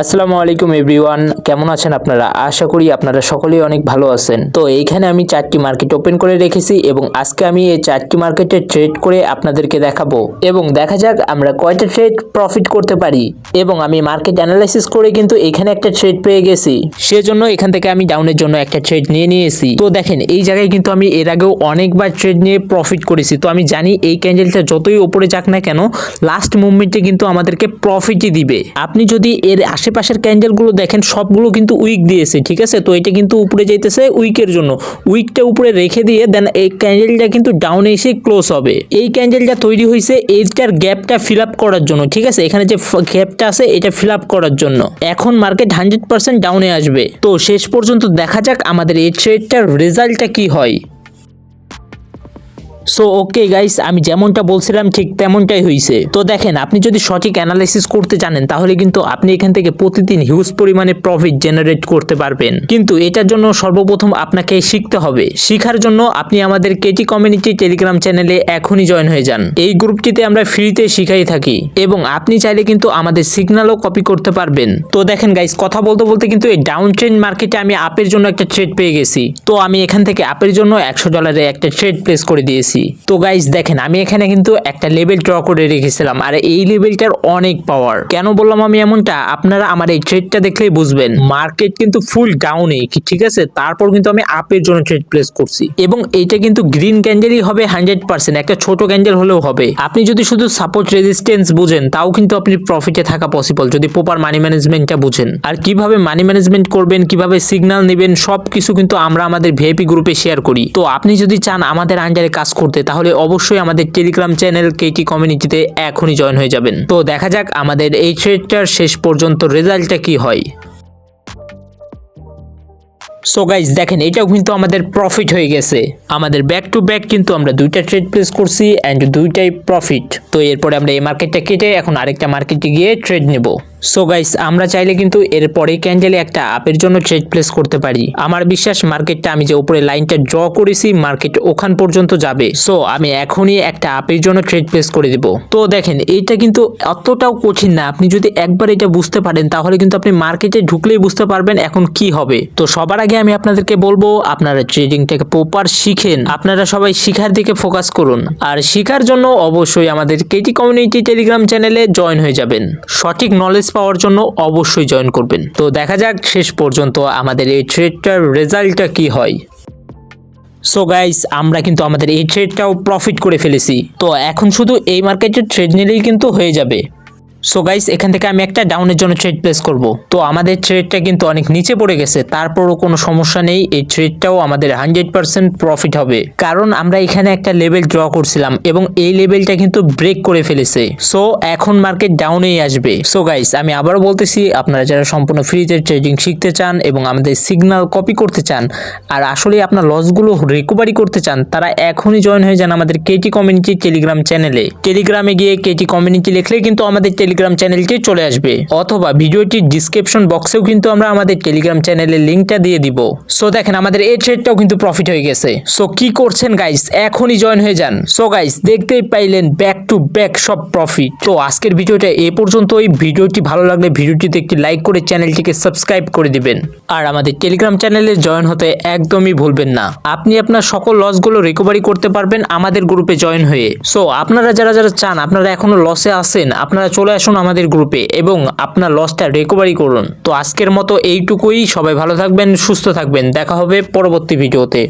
আসসালামু আলাইকুম এভরিওয়ান, কেমন আছেন আপনারা? আশা করি আপনারা সকলেই অনেক ভালো আছেন। তো এইখানে আমি চারটি মার্কেট ওপেন করে রেখেছি এবং আজকে আমি এই চারটি মার্কেটে ট্রেড করে আপনাদেরকে দেখাবো। এবং দেখা যাক আমরা কয়টা ট্রেড প্রফিট করতে পারি। এবং আমি মার্কেট অ্যানালাইসিস করে কিন্তু এখানে একটা ট্রেড পেয়ে গেছি। সেজন্য এখান থেকে আমি ডাউনের জন্য একটা ট্রেড নিয়ে নিয়েছি। তো দেখেন, এই জায়গায় কিন্তু আমি এর আগেও অনেকবার ট্রেড নিয়ে প্রফিট করেছি। তো আমি জানি এই ক্যান্ডেলটা যতই ওপরে যাক না কেন, লাস্ট মুভমেন্টে কিন্তু আমাদেরকে প্রফিটই দিবে। আপনি যদি এর আশেপাশের ক্যান্ডেলগুলো দেখেন, সবগুলো কিন্তু উইক দিয়েছে, ঠিক আছে? তো এটা কিন্তু উপরে যাইতেছে উইকের জন্য। উইকটা উপরে রেখে দিয়ে দেন, এই ক্যান্ডেলটা কিন্তু ডাউনে এসে ক্লোজ হবে। এই ক্যান্ডেলটা তৈরি হয়েছে এইটার গ্যাপটা ফিল করার জন্য, ঠিক আছে? এখানে যে গ্যাপটা আছে, এটা ফিল করার জন্য। এখন মার্কেট হান্ড্রেড পার্সেন্ট ডাউনে আসবে। তো শেষ পর্যন্ত দেখা যাক আমাদের এই ট্রেডটার রেজাল্টটা কি হয়। সো ওকে গাইস আমি যেমনটা বলছিলাম, ঠিক তেমনটাই হয়েছে তো দেখেন, আপনি যদি সঠিক অ্যানালাইসিস করতে জানেন, তাহলে কিন্তু আপনি এখান থেকে প্রতিদিন হিউজ পরিমাণে প্রফিট জেনারেট করতে পারবেন। কিন্তু এটার জন্য সর্বপ্রথম আপনাকে শিখতে হবে। শিখার জন্য আপনি আমাদের কেটি কমিউনিটি টেলিগ্রাম চ্যানেলে এখনই জয়েন হয়ে যান। এই গ্রুপটিতে আমরা ফ্রিতে শিখাই থাকি। এবং আপনি চাইলে কিন্তু আমাদের সিগন্যালও কপি করতে পারবেন। তো দেখেন গাইস কথা বলতে বলতে কিন্তু এই ডাউন ট্রেন্ড মার্কেটে আমি আপের জন্য একটা ট্রেড পেয়ে গেছি। তো আমি এখান থেকে আপের জন্য একশো ডলারে একটা ট্রেড প্লেস করে দিয়েছি। তো গাইস দেখেন, আমি এখানে কিন্তু একটা লেভেল ড্র করে রেখেছিলাম, আর এই লেভেলটার অনেক পাওয়ার কেন বললাম আমি এমনটা? আপনারা আমার এই ট্রেডটা দেখলেই বুঝবেন। মার্কেট কিন্তু ফুল ডাউনে ঠিক আছে? তারপর কিন্তু আমি আপের জন্য ট্রেড প্লেস করছি। এবং এইটা কিন্তু গ্রিন ক্যান্ডেলই হবে হান্ড্রেড পার্সেন্ট একটা ছোট ক্যান্ডেল হলেও হবে। আপনি যদি শুধু সাপোর্ট রেজিস্ট্যান্স বুঝেন, তাও কিন্তু আপনি প্রফিটে থাকা পসিবল যদি প্রপার মানি ম্যানেজমেন্টটা বুঝেন। আর কীভাবে মানি ম্যানেজমেন্ট করবেন, কীভাবে সিগন্যাল নেবেন সব কিছু কিন্তু আমরা আমাদের ভিআইপি গ্রুপে শেয়ার করি। তো আপনি যদি চান আমাদের আন্ডারে কাজ করতে, তাহলে অবশ্যই আমাদের টেলিগ্রাম চ্যানেল কেটি কমিউনিটিতে এখনই জয়েন হয়ে যাবেন। তো দেখা যাক আমাদের এই ট্রেডটার শেষ পর্যন্ত রেজাল্টটা কি হয়। সো গাইজ দেখেন, এটাও কিন্তু আমাদের প্রফিট হয়ে গেছে। আমাদের ব্যাক টু ব্যাক কিন্তু আমরা দুইটা ট্রেড প্লেস করছি অ্যান্ড দুইটাই প্রফিট তো এরপরে আমরা এই মার্কেটটা কেটে এখন আরেকটা মার্কেটে গিয়ে ট্রেড নেব। সো গাইস আমরা চাইলে কিন্তু এর পরে ক্যান্ডেলে একটা আপের জন্য ট্রেড প্লেস করতে পারি। আমার বিশ্বাস মার্কেটটা আমি যে উপরে লাইনটা ড্র করেছি মার্কেট ওখান পর্যন্ত যাবে। সো আমি এখনই একটা আপের জন্য ট্রেড প্লেস করে দেব। তো দেখেন এইটা কিন্তু অতটাও কঠিন না। আপনি যদি একবার এটা বুঝতে পারেন, তাহলে কিন্তু আপনি মার্কেটে ঢুকলেই বুঝতে পারবেন এখন কি হবে। তো সবার আগে আমি আপনাদেরকে বলব, আপনারা ট্রেডিংটাকে প্রপার শিখেন। আপনারা সবাই শিখার দিকে ফোকাস করুন। আর শিখার জন্য অবশ্যই আমাদের কেটি কমিউনিটি টেলিগ্রাম চ্যানেলে জয়েন হয়ে যাবেন। সঠিক নলেজ পাওয়ার জন্য অবশ্যই জয়েন করবেন। তো দেখা যাক শেষ পর্যন্ত আমাদের এই ট্রেডটার রেজাল্টটা কি হয়। সো গাইস আমরা কিন্তু আমাদের এই ট্রেডটাও প্রফিট করে ফেলেছি। তো এখন শুধু এই মার্কেটের ট্রেড নিলেই কিন্তু হয়ে যাবে। সো গাইস এখান থেকে আমি একটা ডাউনের জন্য ট্রেড প্লেস করব। তো আমাদের ট্রেডটা কিন্তু অনেক নিচে পড়ে গেছে, তারপরও কোনো সমস্যা নেই। এই ট্রেডটাও আমাদের হান্ড্রেড পার্সেন্ট প্রফিট হবে। কারণ আমরা এখানে একটা লেভেল ড্র করছিলাম এবং এই লেভেলটা কিন্তু ব্রেক করে ফেলেছে। সো এখন মার্কেট ডাউনেই আসবে। সো গাইস আমি আবারও বলতেছি, আপনারা যারা সম্পূর্ণ ফ্রিতে ট্রেডিং শিখতে চান এবং আমাদের সিগন্যাল কপি করতে চান, আর আসলে আপনার লসগুলো রিকভারি করতে চান, তারা এখনই জয়েন হয়ে যান আমাদের কেটি কমিউনিটি টেলিগ্রাম চ্যানেলে টেলিগ্রামে গিয়ে কেটি কমিউনিটি লিখলে কিন্তু আমাদের টেলিগ্রাম চ্যানেলটি চলে আসবে। অথবা ভিডিওটির ডিসক্রিপশন বক্সেও কিন্তু আমরা আমাদের টেলিগ্রাম চ্যানেলের লিঙ্কটা দিয়ে দিব। সো দেখেন, আমাদের এই ট্রেডটাও কিন্তু প্রফিট হয়ে গেছে। সো কি করছেন গাইস এখনই জয়েন হয়ে যান। সো গাইস দেখতেই পাইলেন ব্যাক টু ব্যাক সব প্রফিট তো, আজকের ভিডিওটা এ পর্যন্তই। ভিডিওটি ভালো লাগলে ভিডিওটিতে একটি লাইক করে চ্যানেলটিকে সাবস্ক্রাইব করে দিবেন। আর আমাদের টেলিগ্রাম চ্যানেলে জয়েন হতে একদমই ভুলবেন না। আপনি আপনার সকল লসগুলো রিকভারি করতে পারবেন আমাদের গ্রুপে জয়েন হয়ে। সো আপনারা যারা যারা চান, আপনারা এখনও লসে আছেন, আপনারা চলে আসুন আমাদের গ্রুপে এবং আপনার লসটা রিকভারি করুন। তো আজকের মতো এইটুকুই। সবাই ভালো থাকবেন, সুস্থ থাকবেন। দেখা হবে পরবর্তী ভিডিওতে